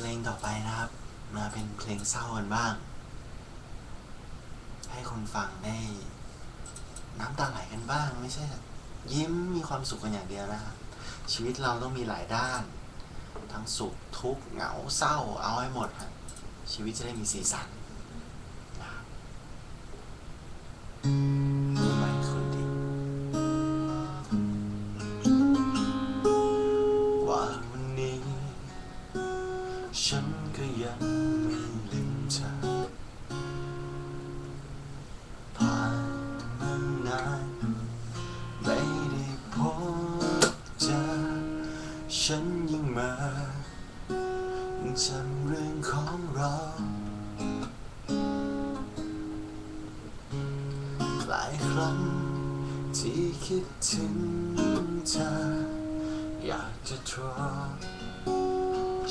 เพลงต่อไปนะครับ มาเป็นเพลงเศร้ากันบ้าง ให้คนฟังได้ น้ำตาไหลกันบ้าง ไม่ใช่ ยิ้มมีความสุขกันอย่างเดียวนะครับ ชีวิตเราต้องมีหลายด้าน ทั้งสุขทุกข์เหงาเศร้า เอาให้หมดครับชีวิตจะได้มีสีสันนะครับ ก็ยังไม่ลืมเธอผ่านมานานไม่ได้พบเจอฉันยังมาจำเรื่องของเราหลายครั้งที่คิดถึงเธออยากจะทร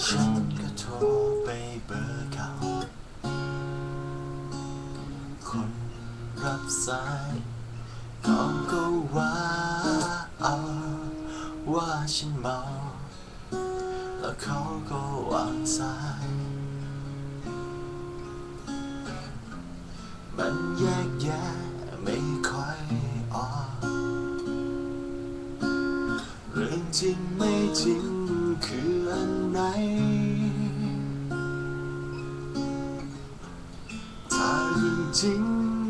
ฉัน เบอร์เก่า คนรับสายเขาก็ว่าเอาว่าฉันเมา แล้วเขาก็วางสาย มันแยกแยะไม่ค่อยออกเรื่องจริงไม่จริงคืออันไหน จริง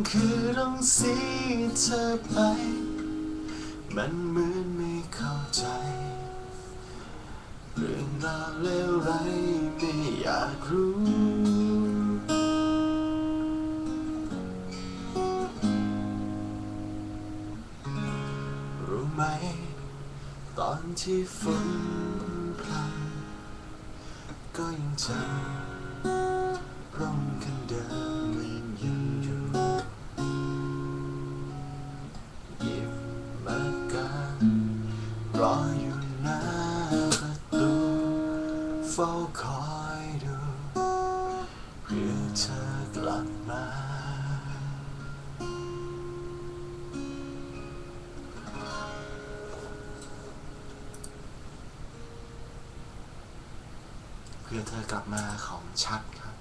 คือต้องเสียเธอไป มันเหมือนไม่เข้าใจ เรื่องราวเลวไรายไม่อยากรู้รู้ไหม ตอนที่ฝนพรำก็ยังจำร่องคัน รออยู่หน้าประตูเฝ้าคอยดูเพื่อเธอกลับมาเพื่อเธอกลับมาของชัดครับ